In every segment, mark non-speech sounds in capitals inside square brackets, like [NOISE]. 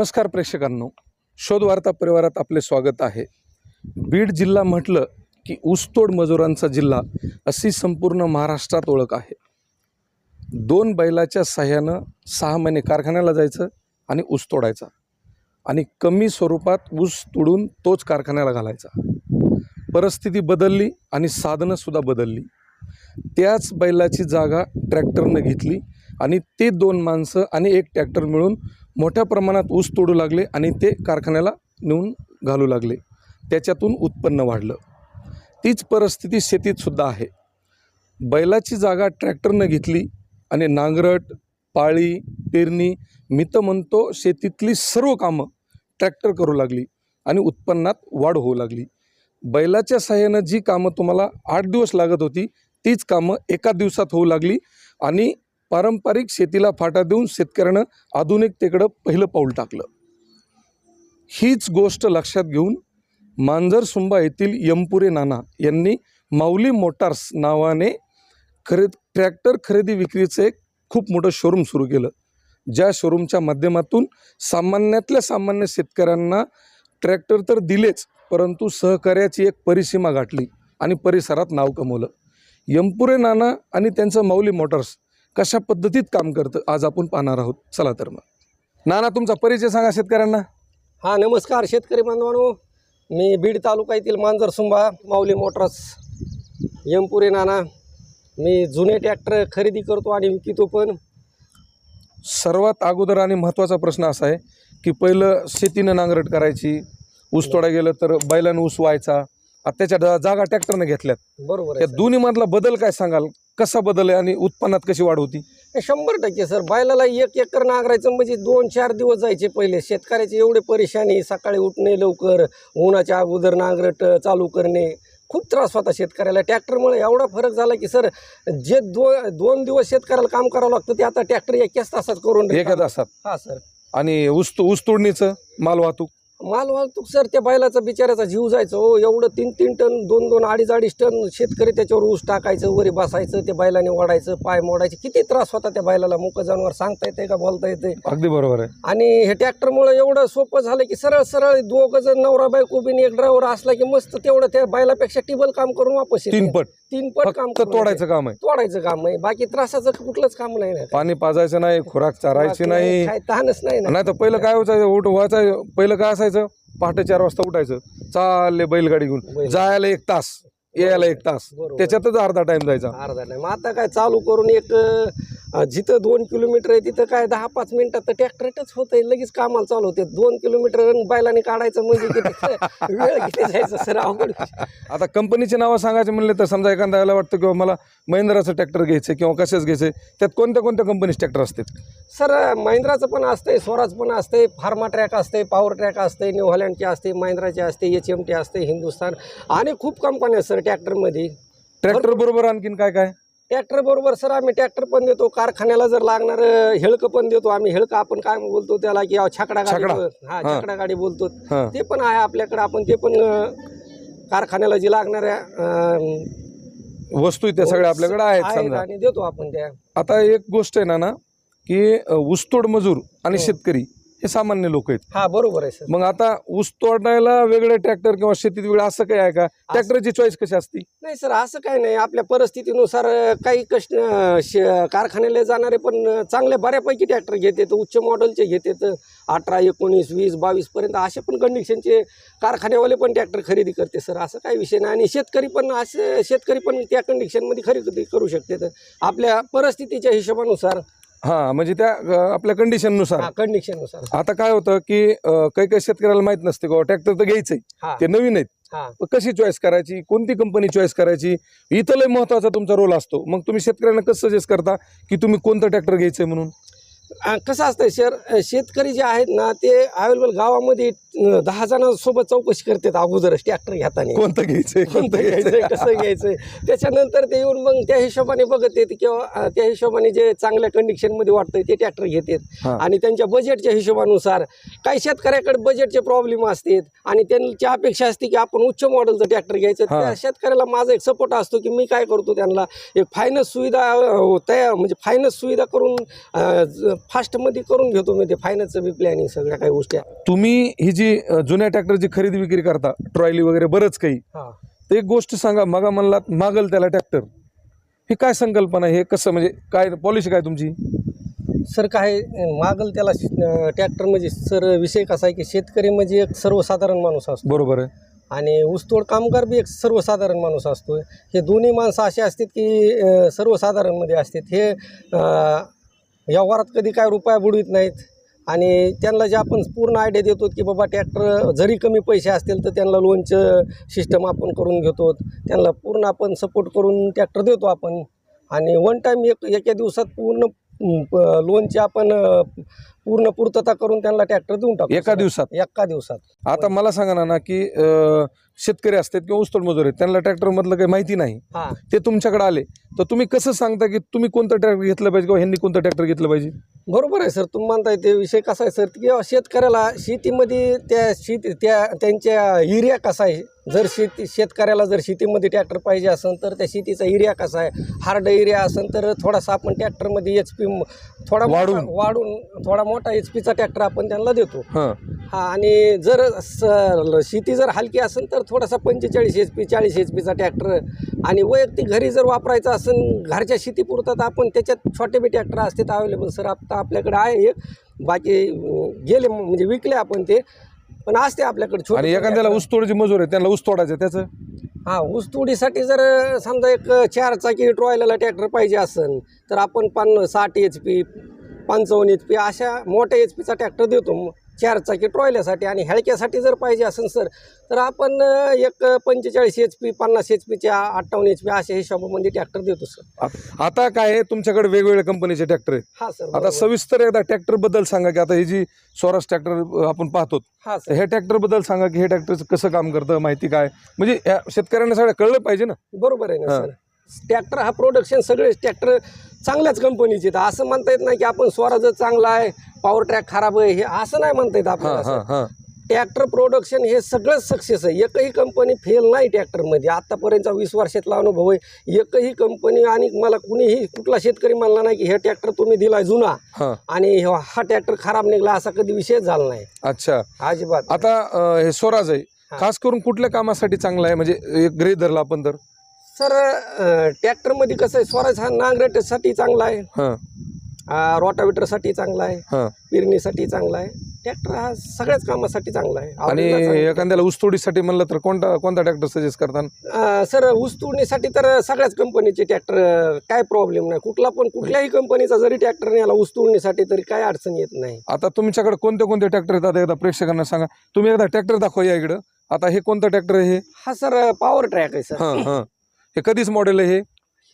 नमस्कार प्रेक्षकांनो. शोधवार्ता परिवारात आपले स्वागत आहे. बीड जिल्हा म्हटलं की ऊसतोड मजुरांचा जिल्हा अशी संपूर्ण महाराष्ट्रात ओळख आहे. दोन बैलाच्या सहाय्यानं सहा महिने कारखान्याला जायचं आणि ऊस तोडायचा. आणि कमी स्वरूपात ऊस तोडून तोच कारखान्याला घालायचा. परिस्थिती बदलली आणि साधनंसुद्धा बदलली. त्याच बैलाची जागा ट्रॅक्टरनं घेतली आणि ते दोन माणसं आणि एक ट्रॅक्टर मिळून मोठ्या प्रमाणात ऊस तोडू लागले आणि ते कारखान्याला नेऊन घालू लागले. त्याच्यातून उत्पन्न वाढलं. तीच परिस्थिती शेतीतसुद्धा आहे. बैलाची जागा ट्रॅक्टरनं घेतली आणि नांगरट पाळी पेरणी मी तर म्हणतो शेतीतली सर्व कामं ट्रॅक्टर करू लागली आणि उत्पन्नात वाढ होऊ लागली. बैलाच्या सहाय्यानं जी कामं तुम्हाला आठ दिवस लागत होती तीच कामं एका दिवसात होऊ लागली आणि पारंपरिक शेतीला फाटा देऊन शेतकऱ्यानं आधुनिकतेकडं पहिलं पाऊल टाकलं. हीच गोष्ट लक्षात घेऊन मांजरसुंबा येथील यमपुरे नाना यांनी माऊली मोटार्स नावाने खरेद ट्रॅक्टर खरेदी विक्रीचं एक खूप मोठं शोरूम सुरू केलं. ज्या शोरूमच्या माध्यमातून सामान्यातल्या सामान्य शेतकऱ्यांना ट्रॅक्टर तर दिलेच परंतु सहकार्याची एक परिसीमा गाठली आणि परिसरात नाव कमवलं. यमपुरे नाना आणि त्यांचं माऊली मोटर्स कशा पद्धतीत काम करतं आज आपण पाहणार आहोत. चला तर मग. नाना तुमचा परिचय सांगा शेतकऱ्यांना. हा नमस्कार शेतकरी बांधवांनो. मी बीड तालुका येथील मांजरसुंबा माऊली मोटर्स यमपुरे नाना. मी जुने ट्रॅक्टर खरेदी करतो आणि विकतो पण. सर्वात अगोदर आणि महत्त्वाचा प्रश्न असा आहे की पहिलं शेतीनं नांगरट करायची ऊस तोडा गेलं तर बैलानं ऊस व्हायचा. आता त्याच्या जा- जागा ट्रॅक्टरनं घेतल्यात. बरोबर त्या आहे दोन्ही मधला बदल काय सांगाल? कसा बदल आहे आणि उत्पन्नात कशी वाढ होती. शंभर टक्के सर. बैलाला एक एकर नांगरायचं म्हणजे दोन चार दिवस जायचे पहिले. शेतकऱ्याचे एवढे परेशानी सकाळी उठणे लवकर उन्हाच्या अगोदर नांगरट चालू करणे. खूप त्रास होता शेतकऱ्याला. ट्रॅक्टरमुळे एवढा फरक झाला की सर जे दो दोन दिवस शेतकऱ्याला काम करावं लागतं ते आता ट्रॅक्टर एकाच तासात करून एका तासात? हा सर. आणि ऊस ऊस तोडणीचं माल वाहतूक? माल वाहतूक सर त्या बैलाचा बिचाऱ्याचा जीव जायचा. हो एवढं तीन तीन टन दोन दोन अडीच अडीच टन शेतकरी त्याच्यावर ऊस टाकायचं वरी बसायचं ते बैलाने ओढायचं पाय मोडायचे. किती त्रास होता त्या बैलाला? मुक जनावर सांगता येते का बोलता येते अगदी बरोबर आहे. आणि हे ट्रॅक्टरमुळे एवढं सोपं झालं की सरळ सरळ दोघं जण नवरा बायको बिन एक ड्रायव्हर असला की मस्त तेवढं त्या बैलापेक्षा टिबल काम करून वापस. तीन पट. तीन पट काम फक्त करून तोडायचं काम आहे. तोडायचं काम आहे. बाकी त्रासाचं कुठलंच काम नाही ना. पाणी पाजायचं नाही खुराक चारायची नाही. काय ताणच नाही ना. नाही तर पहिलं काय व्हायचं उठ व्हायचं पहिलं काय असायचं? पहाटे चार वाजता उठायचं. चालले बैलगाडी घेऊन. जायला एक तास यायला एक तास. बरोबर. त्याच्यातच अर्धा टाइम जायचा. अर्धा नाही मग आता काय चालू करून एक अं, जिथं दोन किलोमीटर आहे तिथं काय दहा पाच मिनिटात तर ट्रॅक्टरच होतंय. लगेच कामाला चालू होते. दोन किलोमीटर आणि बैलाने काढायचं म्हणजे किती [LAUGHS] वेळ किती जायचं सर? अवघड आता कंपनीचे नावं सांगायचे म्हणले तर समजा एखाद्याला वाटतं किंवा मला महिंद्राचं ट्रॅक्टर घ्यायचं किंवा कशाच घ्यायचं त्यात कोणत्या कोणत्या कंपनीचे ट्रॅक्टर असतात सर महिंद्राचं पण असतंय स्वराज पण असतंय फार्मा ट्रॅक असते पॉवर ट्रॅक असते न्यू हॉलँडचे असते महिंद्राचे असते एच एम टी असते हिंदुस्थान आणि खूप कंपन्या आहेत सर ट्रॅक्टरमध्ये. ट्रॅक्टर बरोबर आणखीन काय काय? ट्रॅक्टर बरोबर सर आम्ही ट्रॅक्टर पण देतो. कारखान्याला जर लागणार हेळकं पण देतो आम्ही. हेळकं आपण काय बोलतो त्याला की छकडा गाडी छकडा. हा हा. छकडा गाडी बोलतो. हां. ते पण आहे आपल्याकडे. आपण ते पण अं, कारखान्याला जे लागणाऱ्या अं, वस्तू त्या सगळ्या आपल्याकडे आहेत आहेत समजा. आणि देतो आपण त्या. आता एक गोष्ट आहे ना ना की अ, ऊसतोड मजूर आणि हो. शेतकरी हे सामान्य लोक आहेत. हा बरोबर आहे सर. मग आता ऊस तोडायला वेगळे ट्रॅक्टर किंवा शेतीत वेगळं असं काही आहे का? ट्रॅक्टरची चॉईस कशी असते? नाही सर असं काही नाही. आपल्या परिस्थितीनुसार काही कष्ट श- कारखान्याला जाणारे पण चांगले बऱ्यापैकी ट्रॅक्टर घेते तर उच्च मॉडेलचे घेते तर अठरा एकोणीस वीस बावीस पर्यंत असे पण कंडिशनचे कारखान्यावाले पण ट्रॅक्टर खरेदी करते सर. असं काही विषय नाही. आणि शेतकरी पण असे शेतकरी पण त्या कंडिशनमध्ये खरेदी करू शकते आपल्या परिस्थितीच्या हिशोबानुसार हा म्हणजे त्या अ, आपल्या कंडिशननुसार कंडिशननुसार आता काय होतं की अ, काही काही शेतकऱ्याला माहीत नसते की ट्रॅक्टर तर घ्यायचंय. हा. ते नवीन आहेत. हा. मग कशी चॉईस करायची? कोणती कंपनी चॉईस करायची? इथं लय महत्त्वाचा तुमचा रोल असतो. मग तुम्ही शेतकऱ्यांना कसं सजेस्ट करता की तुम्ही कोणतं ट्रॅक्टर घ्यायचंय म्हणून? कसं असतं सर अं, शेतकरी जे आहेत ना ते अवेलेबल गावामध्ये दहा जणांसोबत चौकशी करतात अगोदरच ट्रॅक्टर घेताना. कोणतं घ्यायचंय कोणतं घ्यायचंय कसं घ्यायचंय? त्याच्यानंतर ते येऊन मग त्या हिशोबाने बघत येते किंवा त्या हिशोबाने जे चांगल्या कंडिशनमध्ये वाटतंय ते ट्रॅक्टर घेतात. आणि त्यांच्या बजेटच्या हिशोबानुसार काही शेतकऱ्याकडे बजेटचे प्रॉब्लेम असतात आणि त्यांची अपेक्षा असते की आपण उच्च मॉडेलचं ट्रॅक्टर घ्यायचं. त्या शेतकऱ्याला माझा एक सपोर्ट असतो की मी काय करतो त्यांना? एक फायनान्स सुविधा तयार म्हणजे फायनान्स सुविधा करून फास्टमध्ये करून घेतो मी ते फायनान्सचं बी प्लॅनिंग सगळ्या काही गोष्टी. तुम्ही ही जी जुन्या ट्रॅक्टरची खरेदी विक्री करता ट्रॉयली वगैरे बरंच काही. हा. तर एक गोष्ट सांगा मगा म्हणलात मागल त्याला ट्रॅक्टर ही काय संकल्पना आहे? हे कसं म्हणजे काय पॉलिसी काय तुमची? सर काय मागल त्याला ट्रॅक्टर म्हणजे सर विषय कसा आहे की शेतकरी म्हणजे एक सर्वसाधारण माणूस असतो. बरोबर आहे. आणि ऊसतोड कामगार बी एक सर्वसाधारण माणूस असतो. हे दोन्ही माणसं असे असतात की सर्वसाधारणमध्ये असतात. हे व्यवहारात कधी काय रुपया बुडवित नाहीत. आणि त्यांना जे आपण पूर्ण आयडिया देतो की बाबा ट्रॅक्टर जरी कमी पैसे असतील तर त्यांना लोनचं सिस्टम आपण करून घेतो. त्यांना पूर्ण आपण सपोर्ट करून ट्रॅक्टर देतो आपण. आणि वन टाईम एक एका दिवसात पूर्ण लोनची आपण पूर्ण पूर्तता करून त्यांना ट्रॅक्टर देऊन टाकतो एका. दिवसात? एका दिवसात. आता मला सांगा ना ना की शेतकरी असतात किंवा ऊसतोड मजूर आहेत त्यांना ट्रॅक्टर मधलं काही माहिती नाही. हां. ते तुमच्याकडे आले. तर तुम्ही कसं सांगता की तुम्ही कोणतं ट्रॅक्टर घेतलं पाहिजे किंवा ह्यांनी कोणतं ट्रॅक्टर घेतलं पाहिजे? बरोबर आहे सर. तुम्ही म्हणताय ते विषय कसा आहे सर? की शेतकऱ्याला शेतीमध्ये त्या शेती त्या त्यांच्या एरिया कसा आहे? जर शेती शेतकऱ्याला जर शेतीमध्ये ट्रॅक्टर पाहिजे असेल तर त्या शेतीचा एरिया कसा आहे? हार्ड एरिया असेल तर थोडासा आपण ट्रॅक्टरमध्ये एच पी थोडा मोठा- वाढून. वाढून थोडा मोठा एच पीचा ट्रॅक्टर आपण त्यांना देतो. हां. हा आणि जर स- शेती जर हलकी असेल तर थोडासा पंचेचाळीस एच पी चाळीस एच पीचा ट्रॅक्टर आणि वैयक्तिक घरी जर वापरायचा असेल घरच्या शेतीपुरता तर आपण त्याच्यात छोटे बी ट्रॅक्टर असतात अवेलेबल सर आता आपल्याकडे आहे एक बाकी गेले म्हणजे विकले आपण ते पण असते आपल्याकडे छोटे आणि एखाद्याला ऊसतोडची मजूर आहे त्यांना ऊस तोडायचं त्याचं? हा ऊस तोडीसाठी जर समजा एक चार चाकी ट्रॉयलला ट्रॅक्टर पाहिजे असेल तर आपण पन्न साठ एच पी पंचावन्न एच पी अशा मोठ्या एच पीचा ट्रॅक्टर देतो. म- चार चाकी ट्रॉयल्यासाठी आणि हेळक्यासाठी जर पाहिजे असेल सर तर आपण एक पंचेचाळीस एच पी पन्नास एच पीच्या अठ्ठावन्न एच पी अशा हिशोबामध्ये ट्रॅक्टर देतो सर. आता काय आहे तुमच्याकडे वेगवेगळ्या कंपनीचे ट्रॅक्टर आहे हा सर आता. सविस्तर एकदा ट्रॅक्टरबद्दल सांगा की आता ही जी स्वराज ट्रॅक्टर आपण पाहतो हा सर. हे ट्रॅक्टरबद्दल सांगा की हे ट्रॅक्टरचं कसं काम करतं माहिती काय? म्हणजे शेतकऱ्यांना सगळं कळलं पाहिजे ना? बरोबर आहे ना. सर. ट्रॅक्टर हा प्रोडक्शन सगळे ट्रॅक्टर चांगल्याच कंपनीचे आहेत. असं म्हणता येत नाही की आपण स्वराजच चांगला आहे पॉवर ट्रॅक खराब आहे हे असं नाही म्हणता येत आपल्याला ट्रॅक्टर प्रोडक्शन हे. सगळंच सक्सेस आहे. एकही कंपनी फेल नाही ट्रॅक्टरमध्ये आत्तापर्यंतचा वीस वर्षातला अनुभव आहे. एकही कंपनी आणि मला कुणीही कुठला शेतकरी म्हणला नाही की हे ट्रॅक्टर तुम्ही दिलाय जुना. हां. आणि हे- ट्रॅक्टर खराब निघाला असा कधी विषयच झाला नाही. अच्छा. अजिबात. आता हे स्वराज आहे. खास करून कुठल्या कामासाठी चांगलं आहे? म्हणजे एक ग्रे धरला आपण तर. सर ट्रॅक्टरमध्ये कसं आहे स्वराज हा नांगरटसाठी चांगला आहे. हां. रोटावेटरसाठी चांगला आहे. हां. पेरणीसाठी चांगला आहे. ट्रॅक्टर हा सगळ्याच कामासाठी चांगला आहे. आणि. एखाद्याला ऊसतोडीसाठी म्हणलं तर कोणता कोणता ट्रॅक्टर सजेस्ट करता सर ऊस तोडणीसाठी तर सगळ्याच कंपनीचे ट्रॅक्टर काय प्रॉब्लेम नाही. कुठला पण कुठल्याही कंपनीचा जरी ट्रॅक्टर नेला ऊस तोडणीसाठी तरी काय अडचण येत नाही. आता तुमच्याकडे कोणते कोणते ट्रॅक्टर येतात? एकदा प्रेक्षकांना सांगा. तुम्ही एकदा ट्रॅक्टर दाखवा या इकडं. आता हे कोणतं ट्रॅक्टर आहे हे? हा सर पॉवर ट्रॅक आहे सर. हां कधीच मॉडेल आहे हे?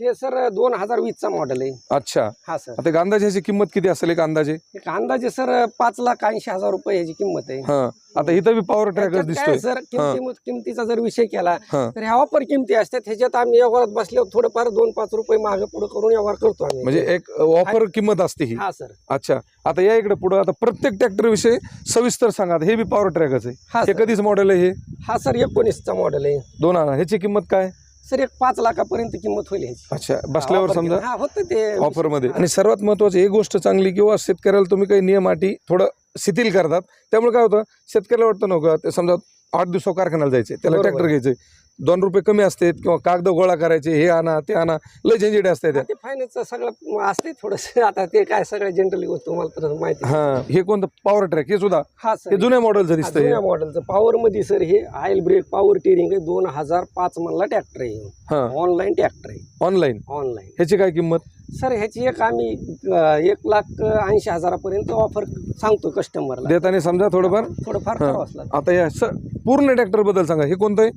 हे सर दोन हजार वीसचा मॉडेल आहे. अच्छा. हा सर. आता एक अंदाजे ह्याची किंमत किती असेल एक अंदाजे? एक अंदाजे सर पाच लाख ऐंशी हजार रुपये ह्याची किंमत आहे. हां. आता इथं बी पॉवर ट्रॅकच त्याच्यात दिसतोय. सर किमती किमतीचा जर विषय केला हां. तर ह्या ऑफर किमती असतात. ह्याच्यात आम्ही व्यवहारात बसल्यावर थोडंफार दोन पाच रुपये मागे पुढे करून व्यवहार करतो आम्ही. म्हणजे एक ऑफर किंमत असते ही. हा सर. अच्छा. आता या इकडे पुढं आता प्रत्येक ट्रॅक्टर विषयी सविस्तर सांगा. आता हे बी पॉवर ट्रॅकच आहे हा हे सर. कधीच मॉडेल आहे हे? हा सर एकोणीसचा मॉडेल आहे. दोन आणा ह्याची किंमत काय? सर एक पाच लाखापर्यंत किंमत होईल अच्छा बसल्यावर हा, offer समजा केलं. हा होतं ते. ऑफरमध्ये आणि सर्वात महत्वाची एक गोष्ट चांगली किंवा शेतकऱ्याला तुम्ही काही नियम अटी थोडं शिथिल करतात. त्यामुळे काय होतं शेतकऱ्याला वाटतं नव्हतं ते समजा आठ दिवस कारखान्याला जायचे त्याला बरोबर. ट्रॅक्टर घ्यायचे दोन रुपये कमी असतात किंवा कागद गोळा करायचे हे आणा ते आणा लय झंझट असते त्या हा, ते फायनान्सचं सगळं असते थोडस. [LAUGHS] आता ते काय सगळं जनरली गोष्ट तुम्हाला तर माहिती आहे. हा हे कोणतं? पॉवर ट्रॅक हे सुद्धा. हा हे सर जुन्या मॉडेलचं दिसतंय. जुन्या मॉडेलचं पॉवर मध्ये सर हे आयल ब्रेक पॉवर टिअरिंग आहे. दोन हजार पाच मधला ट्रॅक्टर आहे. हा. ऑनलाईन ट्रॅक्टर आहे. ऑनलाईन ऑनलाईन ह्याची काय किंमत? सर ह्याची एक आम्ही अं, एक लाख ऐंशी हजारापर्यंत ऑफर सांगतो कस्टमरला देताना समजा थोडंफार. थोडंफार हा. करावंच लागतं आता या स- पूर्ण ट्रॅक्टरबद्दल सांगा. हे कोणतं आहे?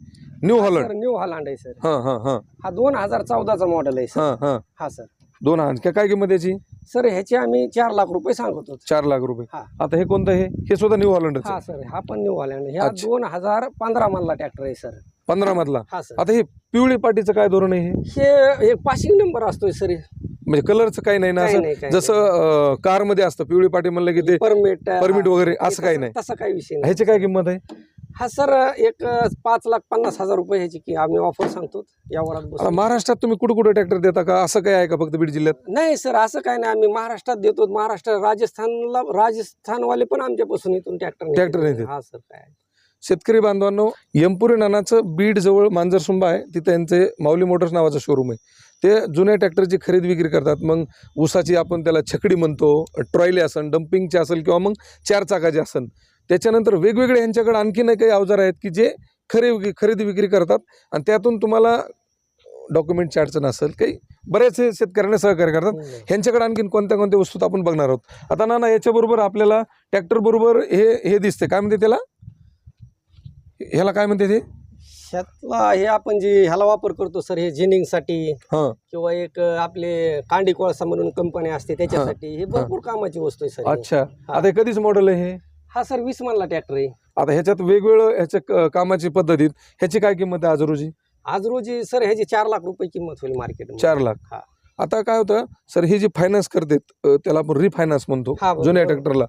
New Holland sir new Holland आहे सर हा हा हा. हा दोन हजार चौदाचा मॉडेल आहे सर हा हा. हा सर दोन हा काय काय किंमत याची? सर ह्याचे आम्ही चार लाख रुपये सांगतो चार लाख रुपये. हा. आता हे कोणतं हे? हे सुद्धा न्यू हॉलंडच हा आहे. सर हा पण न्यू हॉलँड ह्या अच्छा. दोन हजार पंधरा मधला ट्रॅक्टर आहे सर पंधरा मधला. हा सर आता हे पिवळी पाटीचं काय धोरण आहे हे? हे एक पासिंग नंबर असतोय सर म्हणजे कलरचं काही नाही ना काही असं? काही जसं कारमध्ये असतं पिवळी पाटी म्हणलं की ते परमिट परमिट वगैरे असं काही नाही. तसा काही विषय नाही. ह्याची काय किंमत आहे? हा सर एक पाच लाख पन्नास हजार रुपये ह्याची की आम्ही ऑफर सांगतो या वरात महाराष्ट्रात तुम्ही कुठे कुठे ट्रॅक्टर देता का? असं काय आहे का फक्त बीड जिल्ह्यात? नाही सर असं काय नाही. आम्ही महाराष्ट्रात देतो. महाराष्ट्र राजस्थानला राजस्थानवाले पण आमच्यापासून इथून ट्रॅक्टर Tractor नेतात. हा सर काय शेतकरी बांधवांनो यमपुरी नानाचं बीड जवळ मांजरसुंबा आहे. तिथे त्यांचे माऊली मोटर्स नावाचं शोरूम आहे. ते जुन्या ट्रॅक्टरची खरेदी विक्री करतात. मग ऊसाची आपण त्याला छकडी म्हणतो ट्रॉयली असन डम्पिंगची असेल किंवा मग चार चाकाची असन. त्याच्यानंतर वेगवेगळे यांच्याकडे आणखीन काही अवजार आहेत की जे खरे खरेदी विक्री करतात. आणि त्यातून तुम्हाला डॉक्युमेंटची अडचण असेल काही बरेचसे शेतकऱ्यांना सहकार्य करतात. नाही. ह्यांच्याकडे आणखीन कोणत्या कोणत्या वस्तू आपण बघणार आहोत? आता ना ना याच्याबरोबर आपल्याला ट्रॅक्टर बरोबर हे हे दिसते काय म्हणते त्याला? ह्याला काय म्हणते ते? ह्यातला हे आपण जे ह्याला वापर करतो सर हे जिनिंगसाठी हां. किंवा एक आपले कांडी कोळसा म्हणून कंपनी असते त्याच्यासाठी. हे. भरपूर कामाची वस्तू आहे सर. ही. अच्छा आता हे कधीच मॉडेल आहे हे? हा सर वीस मधला ट्रॅक्टर आहे. आता ह्याच्यात वेगवेगळं ह्याच्या क- कामाची पद्धतीत ह्याची काय किंमत आहे आज रोजी? आज रोजी सर ह्याची चार लाख रुपये किंमत होईल मार्केट चार लाख. हा. आता काय होतं सर हे जे फायनान्स करतात अ, त्याला आपण रिफायनान्स म्हणतो. जुन्या ट्रॅक्टरला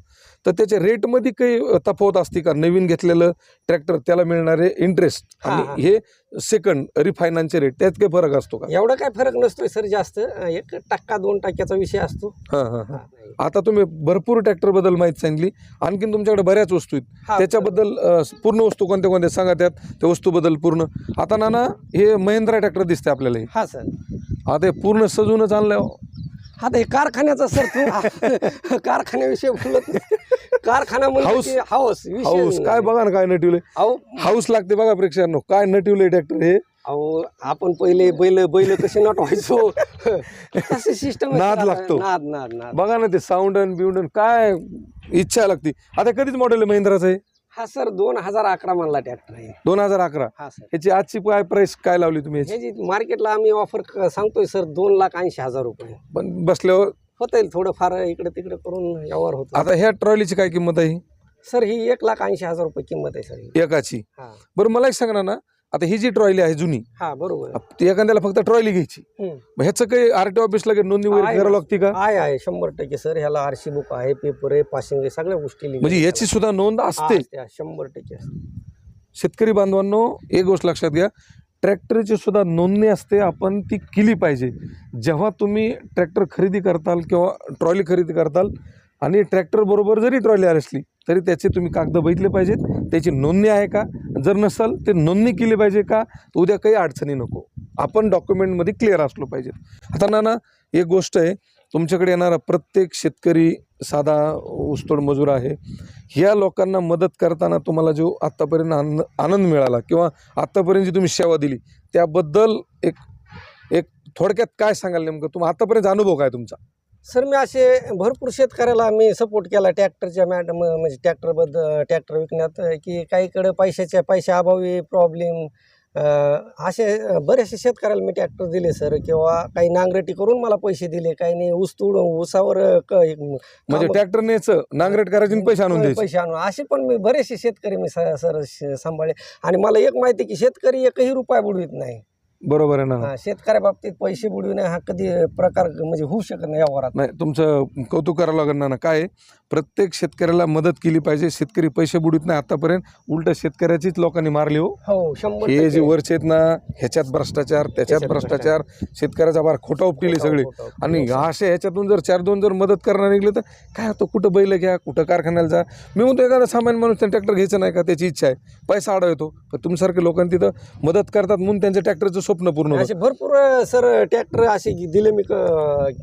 तर त्याच्या रेटमध्ये काही तफावत असते का? नवीन घेतलेलं ट्रॅक्टर त्याला मिळणारे इंटरेस्ट. आणि हे. सेकंड रिफायनान्सचे रेट त्यात काही फरक असतो का? एवढा काय फरक नसतोय सर जास्त. एक टक्का दोन टक्क्याचा विषय असतो. आता तुम्ही भरपूर ट्रॅक्टरबद्दल माहिती सांगितली. आणखीन तुमच्याकडे बऱ्याच वस्तू आहेत. त्याच्याबद्दल पूर्ण वस्तू कोणत्या कोणत्या सांगा त्यात त्या वस्तूबद्दल पूर्ण. आता नाना हे महिंद्रा ट्रॅक्टर दिसते आपल्याला. हा सर. आता हे पूर्ण सजूनच आणलं हो. आता हे कारखान्याचा सर तू. [LAUGHS] कारखान्याविषयी बोलत नाही. कारखाना हाऊस. House house. काय बघा ना काय नटिवले अहो. हाऊस लागते बघा प्रेक्षकांनो. काय नटिवले ट्रॅक्टर हे? अहो आपण पहिले बैल बैल कसे नटवायचो? [LAUGHS] तसे सिस्टम नाद लागतो. नाद नाद नाद. बघा ना ते साऊंड आणि बिवंड काय इच्छा लागते. आता कधीच मॉडेल आहे महिंद्राचं हे? हा सर दोन हजार अकरा मधला ट्रॅक्टर आहे. दोन हजार अकरा? हा सर. ह्याची आजची काय प्राइस काय लावली तुम्ही याची? हे जी मार्केटला आम्ही ऑफर सांगतोय सर दोन लाख ऐंशी हजार रुपये. पण बसल्यावर? होता येईल थोडंफार इकडे तिकडे करून यावर होतं. आता ह्या ट्रॉलीची काय किंमत आहे? सर ही एक लाख ऐंशी हजार रुपये किंमत आहे सर ही. एकाची. हा. बरं मला एक सांगा ना? आता ही जी ट्रॉली आहे जुनी हा बरोबर. ती एखाद्याला फक्त ट्रॉली घ्यायची. मग ह्याचं काही आर टी ऑफिसला काही नोंदणी वगैरे करावं. लागते का? आहे आहे. शंभर टक्के सर. ह्याला आरशी बुक आहे पेपर आहे पासिंग आहे सगळ्या गोष्टी म्हणजे. याची सुद्धा नोंद असते. शंभर टक्के. शेतकरी बांधवांनो एक गोष्ट लक्षात घ्या. ट्रॅक्टरची सुद्धा नोंदणी असते. आपण ती केली पाहिजे. जेव्हा तुम्ही ट्रॅक्टर खरेदी करताल किंवा ट्रॉली खरेदी करताल आणि ट्रॅक्टरबरोबर जरी ट्रॉली असली तरी त्याचे तुम्ही कागद बघितले पाहिजेत. त्याची नोंदणी आहे का? जर नसल ते नोंदणी केली पाहिजे का? तर उद्या काही अडचणी नको. आपण डॉक्युमेंटमध्ये क्लिअर असलो पाहिजेत. आता ना एक गोष्ट आहे. तुमच्याकडे येणारा प्रत्येक शेतकरी साधा ऊसतोड मजूर आहे. ह्या लोकांना मदत करताना तुम्हाला जो आत्तापर्यंत आनंद आनंद मिळाला किंवा आत्तापर्यंत जी तुम्ही सेवा दिली त्याबद्दल एक एक थोडक्यात काय सांगाल नेमकं? तुम्हाला आत्तापर्यंत अनुभव काय तुमचा? सर मी असे भरपूर शेतकऱ्याला मी सपोर्ट केला ट्रॅक्टरच्या मॅडम म्हणजे ट्रॅक्टरबद्दल ट्रॅक्टर विकण्यात की काहीकडे पैशाच्या पैशाअभावी प्रॉब्लेम असे बरेचसे शेतकऱ्याला मी ट्रॅक्टर दिले सर. किंवा काही नांगरटी करून मला पैसे दिले काही नाही ऊस तोडून ऊसावर म्हणजे ट्रॅक्टर न्यायचं नांगरेट करायची पैसे आणून पैसे आणून. असे पण मी बरेचसे शेतकरी मी स- सर श- सांभाळले. आणि मला एक माहिती आहे की शेतकरी एकही रुपया बुडवित नाही. बरोबर आहे ना. हा, शेतकऱ्या बाबतीत पैसे बुडविणे हा कधी प्रकार म्हणजे होऊ शकत नाही व्यवहारात नाही तुमचं कौतुक करावं लागेल ना. काय आहे, प्रत्येक शेतकऱ्याला मदत केली पाहिजे. शेतकरी पैसे बुडीत नाही. आतापर्यंत उलट शेतकऱ्याचीच लोकांनी मारली हो हो शंभर हे जे. वरचे आहेत ना ह्याच्यात भ्रष्टाचार त्याच्यात त्याच्यात भ्रष्टाचार शेतकऱ्याचा फार खोटा उपटिले सगळे. खोटा- आणि असे ह्याच्यातून जर चार दोन जर मदत करणार निघले तर काय होतं? कुठं बैल घ्या कुठं कारखान्याला जा. मी म्हणतो एखादा सामान्य माणूस त्यांना ट्रॅक्टर घ्यायचं नाही का? त्याची इच्छा आहे. पैसा आडा येतो. पण तुमच्यासारखे लोकांनी तिथं मदत करतात म्हणून त्यांच्या ट्रॅक्टरचं स्वप्न पूर्ण होतं. असे भरपूर सर ट्रॅक्टर असे की दिले मी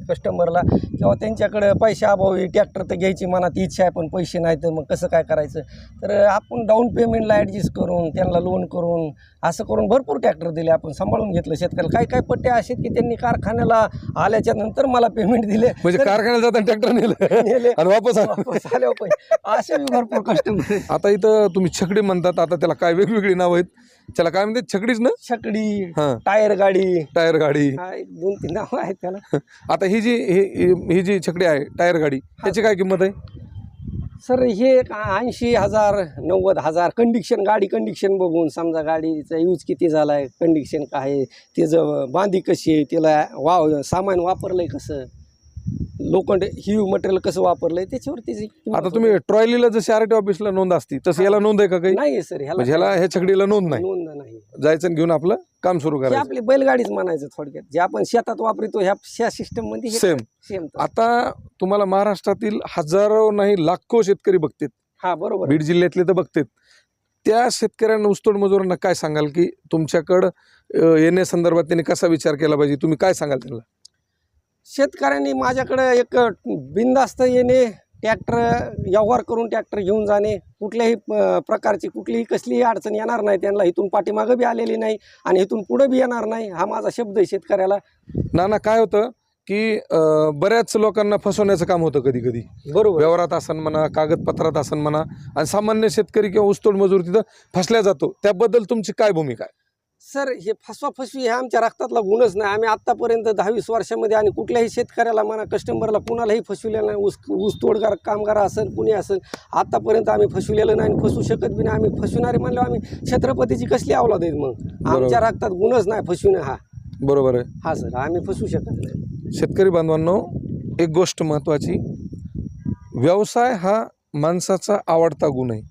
कस्टमरला. किंवा त्यांच्याकडे पैशा अभावी ट्रॅक्टर तर घ्यायची मनात इच्छा आहे पण पैसे नाही तर मग कसं काय करायचं? तर आपण डाऊन पेमेंटला ॲडजस्ट करून त्यांना लोन करून असं करून भरपूर ट्रॅक्टर दिले आपण सांभाळून घेतलं शेतकऱ्याला. काही काही पट्टे असे आहेत की त्यांनी कारखान्याला आल्याच्यानंतर मला पेमेंट दिले. म्हणजे तर कारखान्यात जाताना ट्रॅक्टर नेलं. नेले. आणि वापस आलं. वापस आल्यावर पैसे असे भरपूर कस्टमर आता इथं तुम्ही छकडी म्हणतात आता त्याला काय वेगवेगळी नाव आहेत. त्याला काय म्हणतात? छकडीच ना? छकडी हा. टायर गाडी. टायर गाडी. हा एक दोन तीन नाव आहेत त्याला. [LAUGHS] आता ही जी ही- ही जी छकडी आहे टायर गाडी त्याची काय किंमत आहे? सर हे ऐंशी हजार नव्वद हजार कंडिक्शन गाडी कंडिक्शन बघून समजा गाडीचा यूज किती झाला आहे कंडिक्शन काय आहे त्याचं बांधी कशी आहे त्याला वाव सामान वापरलं आहे कसं? लोखंड हिव मटेरियल कसं वापरलं आहे त्याच्यावर त्याची किंमत आता तुम्ही ट्रॉयलीला जशी आर टी ऑफिसला नोंद असती तसं याला नोंद आहे का काही? नाही सर ह्याला म्हणजे ह्याला ह्या छकडीला नोंद नाही. नोंद नाही. जायचं आणि घेऊन आपलं काम सुरू ही करायचं. आपली बैलगाडीच म्हणायचं थोडक्यात. जे आपण शेतात वापरतो ह्या सिस्टममध्ये सेम सेम आता तुम्हाला महाराष्ट्रातील हजारो नाही लाखो शेतकरी बघतात. हा बरोबर. बीड जिल्ह्यातले तर बघतात. त्या शेतकऱ्यांना ऊसतोड मजुरांना काय सांगाल की तुमच्याकडं येण्यासंदर्भात त्यांनी कसा विचार केला पाहिजे? तुम्ही काय सांगाल त्यांना? शेतकऱ्यांनी माझ्याकडे एक बिंदास्त येणे ट्रॅक्टर व्यवहार करून ट्रॅक्टर घेऊन जाणे कुठल्याही प्रकारची कुठलीही कसलीही अडचण येणार नाही. त्यांना इथून पाठीमागं बी आलेली नाही आणि इथून पुढं बी येणार नाही हा माझा शब्द आहे शेतकऱ्याला. नाना काय होतं की बऱ्याच लोकांना फसवण्याचं काम होतं कधी कधी बरोबर. व्यवहारात असन म्हणा कागदपत्रात असन म्हणा आणि सामान्य शेतकरी किंवा ऊसतोड मजूर तिथं फसल्या जातो. त्याबद्दल तुमची काय भूमिका आहे? सर हे फसवा फसवी हे आमच्या रक्तातला गुणच नाही. आम्ही आत्तापर्यंत दहावीस वर्षामध्ये आणि कुठल्याही शेतकऱ्याला म्हणा कस्टमरला कुणालाही फसविलेलं नाही. ऊस ऊस तोडगार कामगार असेल कुणी असेल आत्तापर्यंत आम्ही फसविलेलं नाही आणि फसवू शकत बी नाही. आम्ही फसविणारे म्हणल्यावर आम्ही छत्रपतीची कसली अवलाद आहेत मग? आमच्या रक्तात गुणच नाही फसविणं हा. बरोबर आहे. हा सर आम्ही फसवू शकत नाही. शेतकरी बांधवांनो एक गोष्ट महत्त्वाची व्यवसाय हा माणसाचा आवडता गुण आहे.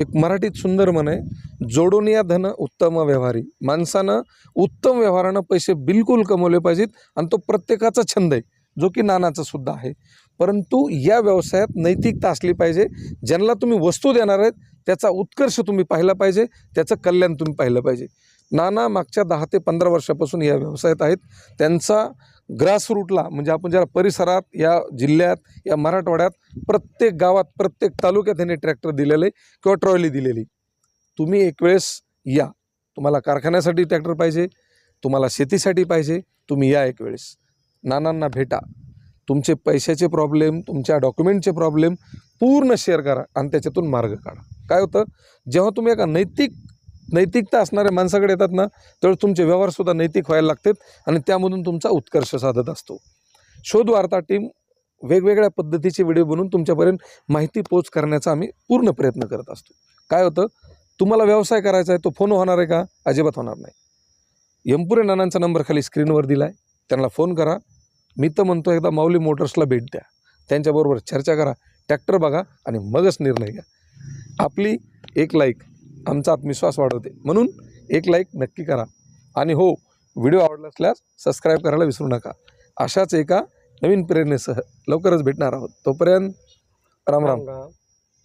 एक मराठीत सुंदर म्हण आहे जोडून या धन उत्तम व्यवहारी. माणसानं उत्तम व्यवहारानं पैसे बिलकुल कमवले पाहिजेत आणि तो प्रत्येकाचा छंद आहे जो की नानाचा सुद्धा आहे. परंतु या व्यवसायात नैतिकता असली पाहिजे ज्यांना तुम्ही वस्तू देणार आहेत त्याचा उत्कर्ष तुम्ही पाहिला पाहिजे त्याचं कल्याण तुम्ही पाहिलं पाहिजे. नाना मागच्या दहा ते पंधरा वर्षापासून या व्यवसायात आहेत. त्यांचा ग्रासरूटला म्हणजे आपण ज्याला परिसरात या जिल्ह्यात या मराठवाड्यात प्रत्येक गावात प्रत्येक तालुक्यात त्यांनी ट्रॅक्टर दिलेले किंवा ट्रॉली दिलेली तुम्ही एक वेळेस या. तुम्हाला कारखान्यासाठी ट्रॅक्टर पाहिजे तुम्हाला शेतीसाठी पाहिजे तुम्ही या एक वेळेस. नानांना भेटा. तुमचे पैशाचे प्रॉब्लेम तुमच्या डॉक्युमेंटचे प्रॉब्लेम पूर्ण शेअर करा आणि त्याच्यातून मार्ग काढा. काय होतं? जेव्हा तुम्ही एका नैतिक नैतिकता असणाऱ्या माणसाकडे येतात ना तर तुमचे व्यवहारसुद्धा नैतिक व्हायला लागतात आणि त्यामधून तुमचा उत्कर्ष साधत असतो. शोधवार्ता टीम वेगवेगळ्या पद्धतीचे व्हिडिओ बनवून तुमच्यापर्यंत माहिती पोच करण्याचा आम्ही पूर्ण प्रयत्न करत असतो. काय होतं? तुम्हाला व्यवसाय करायचा आहे तो फोन होणार आहे का? अजिबात होणार नाही. यमपुरे नानांचा नंबर खाली स्क्रीनवर दिला आहे त्यांना फोन करा. मी तर म्हणतो एकदा माऊली मोटर्सला भेट द्या. त्यांच्याबरोबर चर्चा करा. ट्रॅक्टर बघा आणि मगच निर्णय घ्या. आपली एक लाईक आमचा आत्मविश्वास वाढवते. म्हणून एक लाईक नक्की करा. आणि हो व्हिडिओ आवडला असल्यास सबस्क्राईब करायला विसरू नका. अशाच एका नवीन प्रेरणेसह लवकरच भेटणार आहोत. तोपर्यंत राम. राम राम.